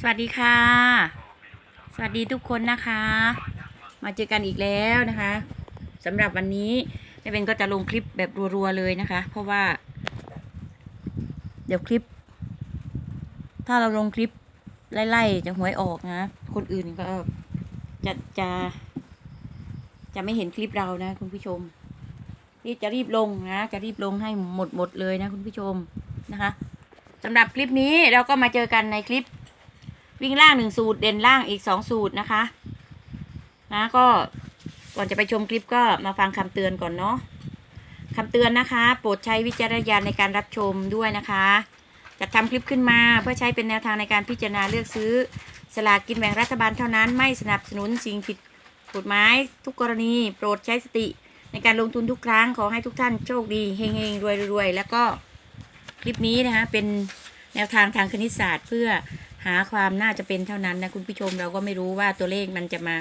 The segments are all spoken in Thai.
สวัสดีค่ะ สวัสดีทุกคนนะคะ มาเจอกันอีกแล้วนะคะสำหรับวันนี้แม่เบนก็จะลงคลิปแบบรัวๆเลยนะคะ เพราะว่า เดี๋ยวคลิป ถ้าเราลงคลิปไล่ๆจะหวยออกนะ คนอื่นก็จะจะ จะไม่เห็นคลิปเรานะคุณผู้ชมรีบจะรีบลงนะ จะรีบลงให้หมดหมดเลยนะคุณผู้ชมนะคะ สำหรับคลิปนี้เราก็มาเจอกันในคลิป วิ่งล่างหนึ่งสูตร เด่นล่างอีกสองสูตรนะคะ นะก็ก่อนจะไปชมคลิปก็มาฟังคำเตือนก่อนเนาะคำเตือนนะคะ โปรดใช้วิจารณญาณในการรับชมด้วยนะคะจัดทำคลิปขึ้นมาเพื่อใช้เป็นแนวทางในการพิจารณาเลือกซื้อ สลากกินแบ่งรัฐบาลเท่านั้น ไม่สนับสนุนสิ่งผิดกฎหมายทุกกรณี โปรดใช้สติในการลงทุนทุกครั้งขอให้ทุกท่านโชคดีเฮงๆรวยๆแล้วก็ คลิปนี้นะคะเป็นแนวทางทางคณิตศาสตร์ เพื่อหาความน่าจะเป็นเท่านั้นนะคุณผู้ชมเราก็ไม่รู้ว่าตัวเลขมันจะมา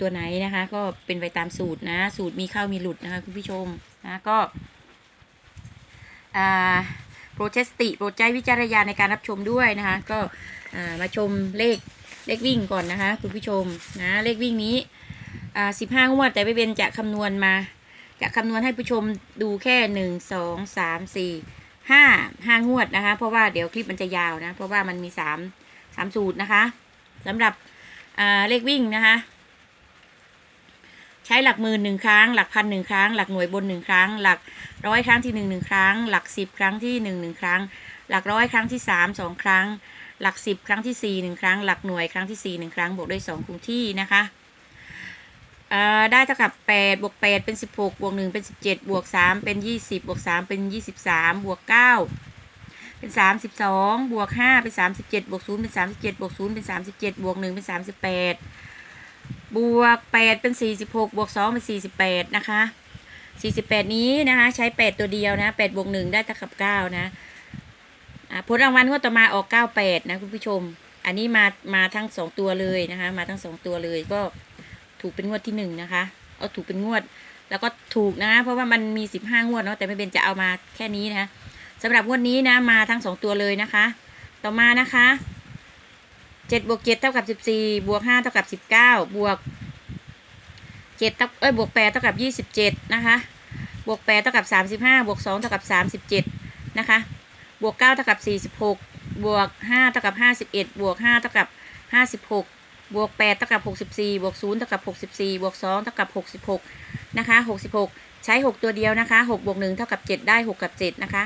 ตัวไหนนะคะ ก็เป็นไปตามสูตรนะ สูตรมีเข้ามีหลุดนะคะคุณผู้ชมนะก็อ่าโปรดใช้สติโปรดใช้วิจารณญาในการรับชมด้วยนะคะ ก็อ่ามาชมเลขเลขวิ่งก่อนนะคะคุณผู้ชมนะเลขวิ่งนี้อ่าสิบห้างวดแต่ไม่เป็นจะคำนวณมา จะคำนวณให้ผู้ชมดูแค่หนึ่งสองสามสี่ ห้าห้างวดนะคะ เพราะว่าเดี๋ยวคลิปมันจะยาวนะ เพราะว่ามันมีสามสามสูตรนะคะสำหรับเลขวิ่งนะคะ ใช้หลักหมื่นหนึ่งครั้ง หลักพันหนึ่งครั้ง หลักหน่วยบนหนึ่งครั้ง หลักร้อยครั้งที่หนึ่งหนึ่งครั้ง หลักสิบครั้งที่หนึ่งหนึ่งครั้ง หลักร้อยครั้งที่สามสองครั้ง หลักสิบครั้งที่สี่หนึ่งครั้ง หลักหน่วยครั้งที่สี่หนึ่งครั้งบวกด้วยสองคงที่นะคะ อ่าได้เท่ากับแปดบวกแปดเป็นสิบหกบวกหนึ่งเป็นสิบเจ็ดบวกสามเป็นยี่สิบบวกสามเป็นยี่สิบสามบวกเก้าเป็นสามสิบสองบวกห้าเป็นสามสิบเจ็ดบวกศูนย์เป็นสามสิบเจ็ดบวกศูนย์เป็นสามสิบเจ็ดบวกหนึ่งเป็นสามสิบแปดบวกแปดเป็นสี่สิบหกบวกสองเป็นสี่สิบแปดนะคะสี่สิบแปดนี้นะคะ ใช้แปดตัวเดียวนะแปดบวกหนึ่งได้เท่ากับเก้านะผลรางวัลงวดต่อมาออกเก้าแปดนะคุณผู้ชม อันนี้มามาทั้งสองตัวเลยนะคะ มาทั้งสองตัวเลยก็ ถูกเป็นงวดที่หนึ่งนะคะ เอาถูกเป็นงวด แล้วก็ถูกนะเพราะว่ามันมีสิบห้างวดเนาะแต่ไม่เป็นจะเอามาแค่นี้นะคะสำหรับงวดนี้นะมาทั้งสองตัวเลยนะคะ ต่อมานะคะเจ็ดบวกเจ็ดเท่ากับสิบสี่บวกห้าเท่ากับสิบเก้าบวกเจ็ดเท่าเอ้ยบวกแปดเท่ากับยี่สิบเจ็ดนะคะบวกแปดเท่ากับสามสิบห้าบวกสองเท่ากับสามสิบเจ็ดนะคะบวกเก้าเท่ากับสี่สิบหกบวกห้าเท่ากับห้าสิบเอ็ดบวกห้าเท่ากับห้าสิบหก บวก8เท่ากับ 64 บวก0เท่ากับ 64 บวก2เท่ากับ 66 นะคะ 66 ใช้ 6 ตัวเดียวนะคะ6บวก1เท่ากับ 7 ได้ 6 กับ 7 นะคะ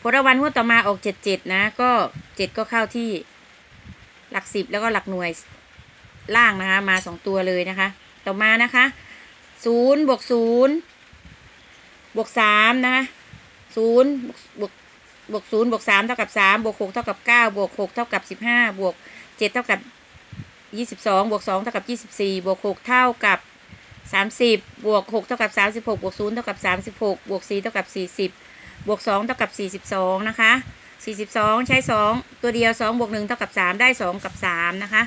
ผลรางวัลงวดต่อมาออก 77 นะ ก็ 7 ก็เข้าที่หลัก 10 แล้วก็หลักหน่วยล่างนะคะ มา 2 ตัวเลยนะคะ ต่อมานะคะ0บวก0บวก3นะคะ0บวกบวก0บวก3เท่ากับ 3 บวก 6 เท่ากับ 9 บวก 6 เท่ากับ 15 บวกเจ็ดเท่ากับ ยี่สิบสองบวกสองเท่ากับยี่สิบสี่บวกหกเท่ากับสามสิบบวกหกเท่ากับสามสิบหกบวกศูนย์เท่ากับสามสิบหกบวกสี่เท่ากับสี่สิบบวกสองเท่ากับสี่สิบสองนะคะสี่สิบสองใช้สองตัวเดียวสองบวกหนึ่งเท่ากับสามได้สองกับสามนะคะ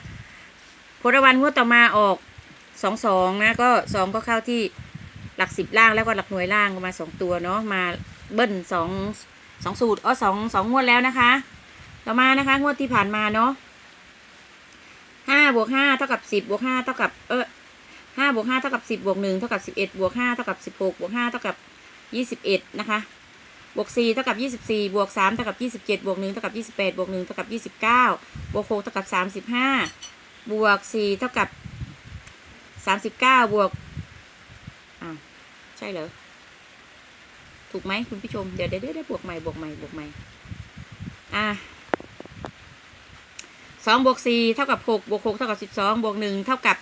ผลรางวัลงวดต่อมาออกสองสองนะก็สองก็เข้าที่หลักสิบล่างแล้วก็หลักหน่วยล่างมาสองตัวเนาะมาเบิ้ลสองสองสูตรอ๋อสองสองงวดแล้วนะคะ ต่อมานะคะงวดที่ผ่านมาเนาะ ห้าบวกห้าเท่ากับสิบบวกห้าเท่ากับเออห้าบวกห้าเท่ากับสิบบวกหนึ่งเท่ากับสิบเอ็ดบวกห้าเท่ากับสิบหกบวกห้าเท่ากับยี่สิบเอ็ดนะคะบวกสี่เท่ากับยี่สิบสี่บวกสามเท่ากับยี่สิบเจ็ดบวกหนึ่งเท่ากับยี่สิบแปดบวกหนึ่งเท่ากับยี่สิบเก้าบวกหกเท่ากับสามสิบห้าบวกสี่เท่ากับสามสิบเก้าบวกอ่าใช่เหรอถูกไหมคุณผู้ชมเดี๋ยวเดี๋ยวเดี๋ยวบวกใหม่บวกใหม่บวกใหม่อ่า สองบวกสี่เท่ากับหกบวกหกเท่ากับสิบสองบวกหนึ่งเท่ากับ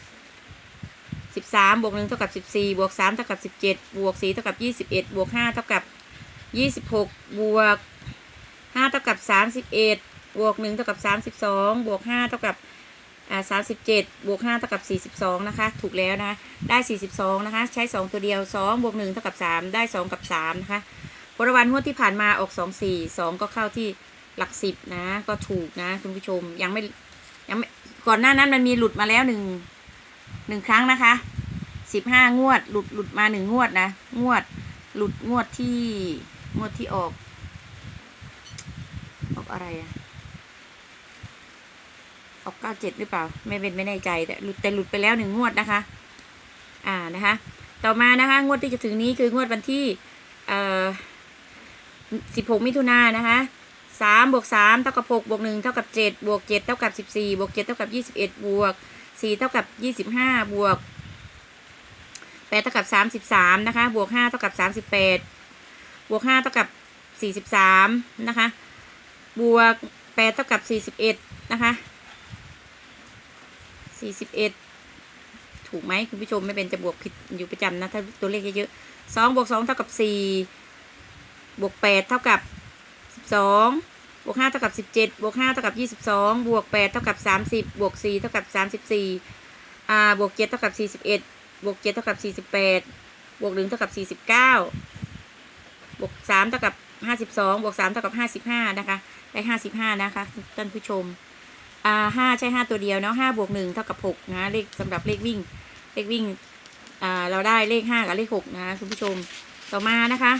สิบสามบวกหนึ่งเท่ากับสิบสี่บวกสามเท่ากับสิบเจ็ดบวกสี่เท่ากับยี่สิบเอ็ดบวกห้าเท่ากับยี่สิบหกบวกห้าเท่ากับสามสิบเอ็ดบวกหนึ่งเท่ากับสามสิบสองบวกห้าเท่ากับอ่าสามสิบเจ็ดบวกห้าเท่ากับสี่สิบสองนะคะ ถูกแล้วนะได้สี่สิบสองนะคะ ใช้สองตัวเดียวสองบวกหนึ่งเท่ากับสามได้สองกับสามนะคะผลวันงวดที่ผ่านมาออกสองสี่สองก็เข้าที่ หลักสิบนะ ก็ถูกนะคุณผู้ชมยังไม่ยังไม่ก่อนหน้านั้นมันมีหลุดมาแล้วหนึ่งหนึ่งครั้งนะคะสิบห้างวด หลุดหลุดมาหนึ่งงวดนะ งวด หลุดงวดที่งวดที่ออก ออกอะไรอะออกเก้าเจ็ดหรือเปล่า ไม่เป็นไม่แน่ใจแต่หลุดแต่หลุดไปแล้วหนึ่งงวดนะคะ อ่านะคะ ต่อมานะคะ งวดที่จะถึงนี้คืองวดวันที่เอ่อสิบหกมิถุนายนนะคะ สามบวกสามเท่ากับหกบวกหนึ่งเท่ากับเจ็ดบวกเจ็ดเท่ากับสิบสี่บวกเจ็ดเท่ากับยี่สิบเอ็ดบวกสี่เท่ากับยี่สิบห้าบวกแปดเท่ากับสามสิบสามนะคะ บวกห้าเท่ากับสามสิบแปดบวกห้าเท่ากับสี่สิบสามนะคะ บวกแปดเท่ากับสี่สิบเอ็ดนะคะสี่สิบเอ็ดถูกไหมคุณผู้ชมไม่เป็นจะบวกผิดอยู่ประจำนะ ถ้าตัวเลขเยอะๆสองบวกสองเท่ากับสี่บวกแปดเท่ากับ สองบวกห้าเท่ากับสิบเจ็ดบวกห้าเท่ากับยี่สิบสองบวกแปดเท่ากับสามสิบบวกสี่เท่ากับสามสิบสี่อ่าบวกเจ็ดเท่ากับสี่สิบเอ็ดบวกเจ็ดเท่ากับสี่สิบแปดบวกหนึ่งเท่ากับสี่สิบเก้าบวกสามเท่ากับห้าสิบสองบวกสามเท่ากับห้าสิบห้านะคะได้ห้าสิบห้านะคะท่านผู้ชมอ่าห้าใช่ห้าตัวเดียวเนาะห้าบวกหนึ่งเท่ากับหกนะเลขสำหรับเลขวิ่งเลขวิ่งอ่าเราได้เลขห้ากับเลขหกนะคุณผู้ชมต่อมานะคะ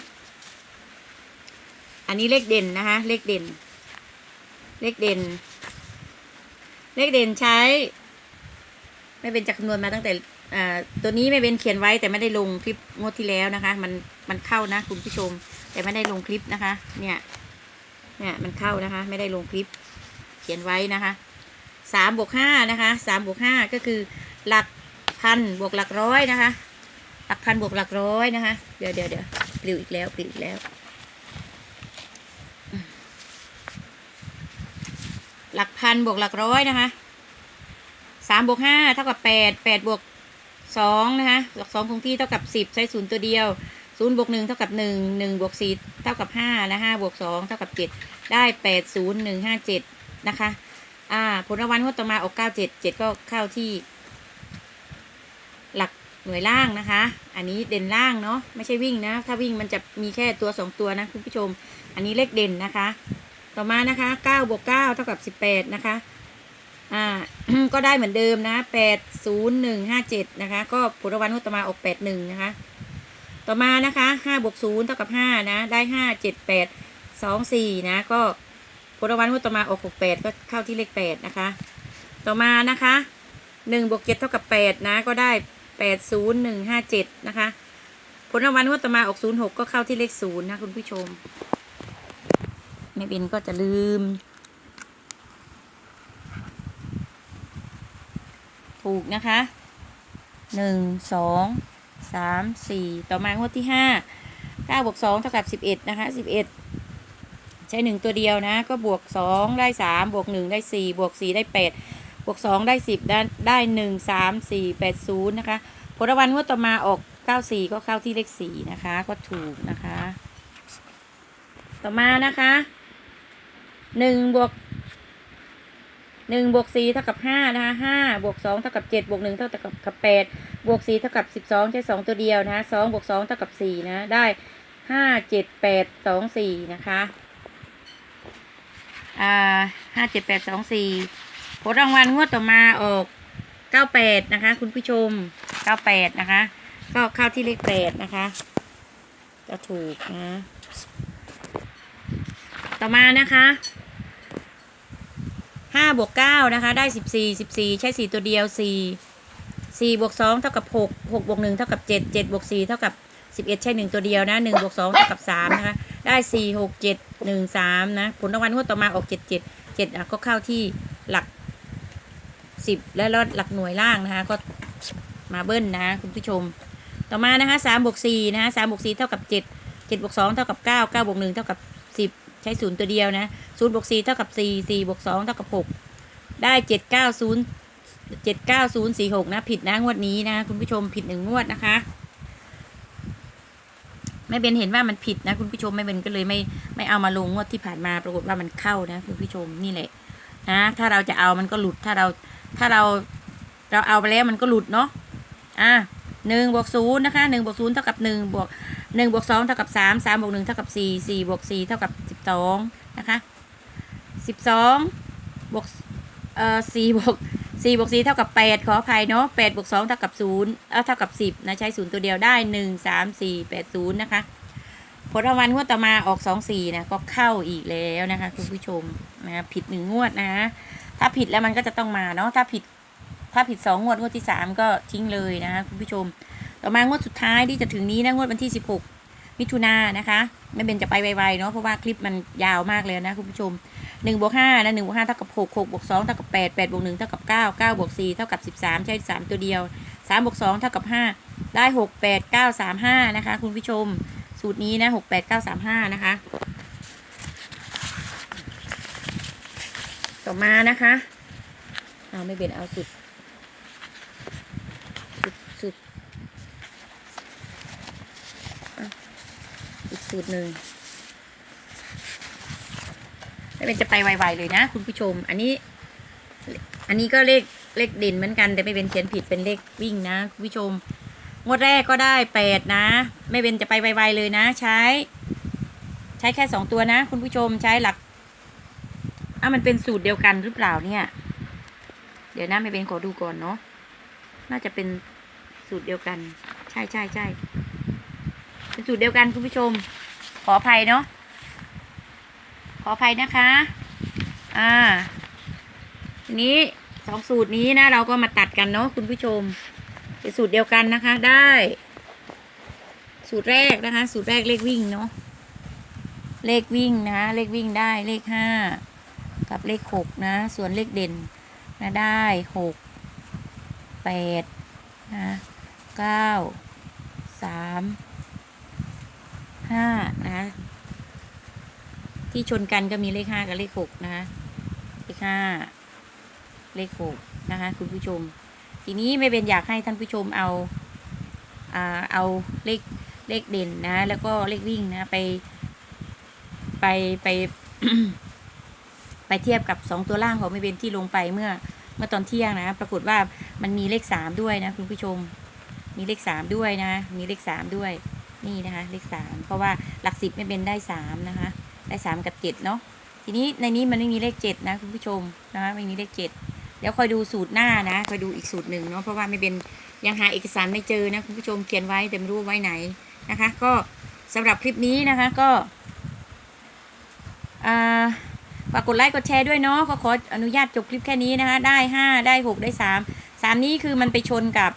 อันนี้เลขเด่นนะคะเลขเด่น เลขเด่น เลขเด่นใช้ ไม่เป็นจากคำนวณมาตั้งแต่อ่าตัวนี้ไม่เป็นเขียนไว้แต่ไม่ได้ลงคลิปงวดที่แล้วนะคะ มันมันเข้านะคุณผู้ชม แต่ไม่ได้ลงคลิปนะคะ เนี่ย เนี่ยมันเข้านะคะ ไม่ได้ลงคลิป เขียนไว้นะคะสามบวกห้านะคะสามบวกห้าก็คือหลักพันบวกหลักร้อยนะคะ หลักพันบวกหลักร้อยนะคะ เดี๋ยวเดี๋ยวเดี๋ยวปลิวอีกแล้วปลิวอีกแล้ว หลักพันบวกหลักร้อยนะคะสามบวกห้าเท่ากับแปดแปดบวกสองนะคะหลักสองคงที่เท่ากับสิบใช้ศูนย์ตัวเดียวศูนย์บวกหนึ่งเท่ากับหนึ่งหนึ่งบวกสี่เท่ากับห้าและห้าบวกสองเท่ากับเจ็ดได้แปดศูนย์หนึ่งห้าเจ็ดนะคะ อ่า ผลรางวัลงวดต่อมาออกเก้าเจ็ดเจ็ดก็เข้าที่ หลักหน่วยล่างนะคะ อันนี้เด่นล่างเนาะไม่ใช่วิ่งนะ ถ้าวิ่งมันจะมีแค่ตัวสองตัวนะคุณผู้ชม อันนี้เลขเด่นนะคะ ต่อมานะคะเก้าบวกเก้าเท่ากับสิบแปดนะคะ อ่า ก็ได้เหมือนเดิมนะแปดศูนย์หนึ่งห้าเจ็ดนะคะ ก็ผลรางวัลงวดต่อมาออกแปดหนึ่งนะคะ ต่อมานะคะห้าบวกศูนย์เท่ากับห้านะ ได้ห้าเจ็ดแปดสองสี่นะ ก็ผลรางวัลงวดต่อมาออกหกแปดก็เข้าที่เลขแปดนะคะ ต่อมานะคะหนึ่งบวกเจ็ดเท่ากับแปดนะ ก็ได้แปดศูนย์หนึ่งห้าเจ็ดนะคะ ผลรางวัลงวดต่อมาออกศูนย์หกก็เข้าที่เลขศูนย์นะคุณผู้ชม ไม่เป็นก็จะลืม ถูกนะคะหนึ่งสองสามสี่ต่อมางวดที่ห้าเก้าบวกสองเท่ากับสิบเอ็ดนะคะสิบเอ็ดใช้หนึ่งตัวเดียวนะ ก็บวกสองได้สามบวกหนึ่งได้สี่บวกสี่ได้แปดบวกสองได้สิบได้ได้หนึ่งสามสี่แปดศูนย์นะคะผลรางวัลงวดต่อมาออกเก้าสี่ก็เข้าที่เลขสี่นะคะ ก็ถูกนะคะ ต่อมานะคะ หนึ่งบวกหนึ่งบวกสี่เท่ากับห้านะคะห้าบวกสองเท่ากับเจ็ดบวกหนึ่งเท่ากับกับแปดบวกสี่เท่ากับสิบสองใช้สองตัวเดียวนะคะสองบวกสองเท่ากับสี่นะ ได้ห้าเจ็ดแปดสองสี่นะคะอ่าห้าเจ็ดแปดสองสี่ผลรางวัลงวดต่อมาออกเก้าแปดนะคะ คุณผู้ชมเก้าแปดนะคะ ก็เข้าที่เลขแปดนะคะจะถูกนะ ต่อมานะคะ ห้าบวกเก้านะคะ ได้สิบสี่สิบสี่ใช้สี่ตัวเดียวสี่สี่บวกสองเท่ากับหกหกบวกหนึ่งเท่ากับเจ็ดเจ็ดบวกสี่เท่ากับสิบเอ็ดใช้หนึ่งตัวเดียวนะหนึ่งบวกสองเท่ากับสามนะคะ ได้สี่หกเจ็ดหนึ่งสามนะ ผลรางวัลงวดต่อมาออกเจ็ดเจ็ดเจ็ดก็เข้าที่หลักสิบและลดหลักหน่วยล่างนะคะ ก็มาเบิ้ลนะคุณผู้ชม ต่อมานะคะสามบวกสี่นะคะสามบวกสี่เท่ากับเจ็ดเจ็ดบวกสองเท่ากับเก้าเก้าบวกหนึ่งเท่ากับสิบ ใช้ศูนย์ตัวเดียวนะศูนย์บวกสี่เท่ากับสี่สี่บวกสองเท่ากับหกได้เจ็ดเก้าศูนย์เจ็ดเก้าศูนย์สี่หกนะ ผิดนะงวดนี้นะคุณผู้ชมผิดหนึ่งงวดนะคะไม่เป็นเห็นว่ามันผิดนะ คุณผู้ชมไม่เป็นก็เลยไม่ไม่เอามาลงงวดที่ผ่านมาปรากฏว่ามันเข้านะ คุณผู้ชมนี่แหละนะถ้าเราจะเอามันก็หลุดถ้าเราถ้าเราเราเอาไปแล้วมันก็หลุดเนาะอะหนึ่งบวกศูนย์นะคะหนึ่งบวกศูนย์เท่ากับหนึ่งบวกหนึ่งบวกสองเท่ากับสามสามบวกหนึ่งเท่ากับสี่สี่บวกสี่เท่ากับ สองนะคะสิบสองบวกเอ่อสี่บวกสี่บวกสี่เท่ากับแปดขออภัยเนาะแปดบวกสองเท่ากับศูนย์เออเท่ากับสิบนะใช้ศูนย์ตัวเดียวได้หนึ่งสามสี่แปดศูนย์นะคะ ผลรางวัลงวดต่อมาออกสองสี่นะก็เข้าอีกแล้วนะคะคุณผู้ชมนะผิดหนึ่งงวดนะถ้าผิดแล้วมันก็จะต้องมาเนาะถ้าผิดถ้าผิดสองงวดงวดที่สามก็ทิ้งเลยนะคะคุณผู้ชม ต่อมางวดสุดท้ายที่จะถึงนี้นะงวดวันที่สิบหก มิถุนานะคะไม่เป็นจะไปไวๆเนาะเพราะว่าคลิปมันยาวมากเลยนะคุณผู้ชมหนึ่งบวกห้านะหนึ่งบวกห้าเท่ากับหกหกบวกสองเท่ากับแปดแปดบวกหนึ่งเท่ากับเก้าเก้าบวกสี่เท่ากับสิบสามใช่สามตัวเดียวสามบวกสองเท่ากับห้าได้หกแปดเก้าสามห้านะคะ คุณผู้ชมสูตรนี้นะหกแปดเก้าสามห้านะคะ ต่อมานะคะ เอาไม่เป็นเอาสุด สุดสุดอะ อีกสูตรหนึ่งไม่เป็นจะไปไวๆเลยนะ คุณผู้ชม อันนี้ อันนี้ก็เลขเลขเด่นเหมือนกันแต่ไม่เป็นเขียนผิดเป็นเลขวิ่งนะคุณผู้ชม งวดแรกก็ได้แปดนะ ไม่เป็นจะไปไวๆเลยนะ ใช้ ใช้แค่สองตัวนะ คุณผู้ชมใช้หลักอะมันเป็นสูตรเดียวกันหรือเปล่าเนี่ย เดี๋ยวนะไม่เป็นขอดูก่อนเนาะน่าจะเป็นสูตรเดียวกัน ใช่ใช่ใช่เป็นสูตรเดียวกันคุณผู้ชม ขออภัยเนาะขออภัยนะคะ อ่า ทีนี้สองสูตรนี้นะ เราก็มาตัดกันเนาะคุณผู้ชม เป็นสูตรเดียวกันนะคะ ได้ สูตรแรกนะคะ สูตรแรกเลขวิ่งเนาะ เลขวิ่งนะเลขวิ่งได้เลขห้ากับเลขหกนะ ส่วนเลขเด่นนะได้หกแปดนะเก้าสาม ห้านะคะ ที่ชนกันก็มีเลขห้ากับเลขหกนะคะ เลขห้าเลขหกนะคะ คุณผู้ชม ทีนี้ไม่เป็นอยากให้ท่านผู้ชมเอาอ่าเอาเลขเลขเด่นนะ แล้วก็เลขวิ่งนะ ไป ไปไป ไปเทียบกับสองตัวล่างของไม่เป็นที่ลงไปเมื่อเมื่อตอนเที่ยงนะ ปรากฏว่ามันมีเลขสามด้วยนะ คุณผู้ชม มีเลขสามด้วยนะ มีเลขสามด้วย นี่นะคะ เลขสามเพราะว่าหลักสิบไม่เป็นได้สามนะคะ ได้สามกับเจ็ดเนาะทีนี้ในนี้มันไม่มีเลขเจ็ดนะคุณผู้ชมนะคะไม่มีเลขเจ็ดเดี๋ยวคอยดูสูตรหน้านะคอยดูอีกสูตรหนึ่งเนาะเพราะว่าไม่เป็นยังหาเอกสารไม่เจอนะคุณผู้ชมเขียนไว้แต่ไม่รู้ไว้ไหนนะคะ ก็สำหรับคลิปนี้นะคะก็ฝากกดไลค์กดแชร์ด้วยเนาะก็ขออนุญาตจบคลิปแค่นี้นะคะ ได้ห้าได้หกได้สามสามนี้คือมันไปชนกับ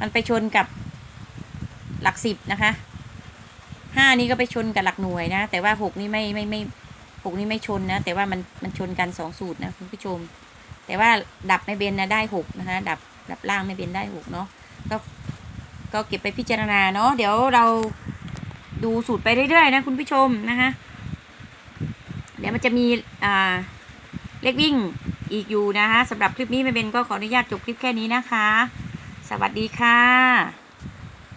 มันไปชนกับ หลักสิบนะคะห้านี้ก็ไปชนกับหลักหน่วยนะ แต่ว่าหกนี่ไม่ไม่ไม่หกนี่ไม่ชนนะ แต่ว่ามันมันชนกันสองสูตรนะคุณผู้ชม แต่ว่าดับไม่เบนนะได้หกนะคะ ดับดับล่างไม่เบนได้หกเนาะก็ก็เก็บไปพิจารณาเนาะเดี๋ยวเราดูสูตรไปเรื่อยๆนะคุณผู้ชมนะคะเดี๋ยวมันจะมีอ่าเลขวิ่งอีกอยู่นะคะสำหรับคลิปนี้ไม่เบนก็ขออนุญาตจบคลิปแค่นี้นะคะ สวัสดีค่ะ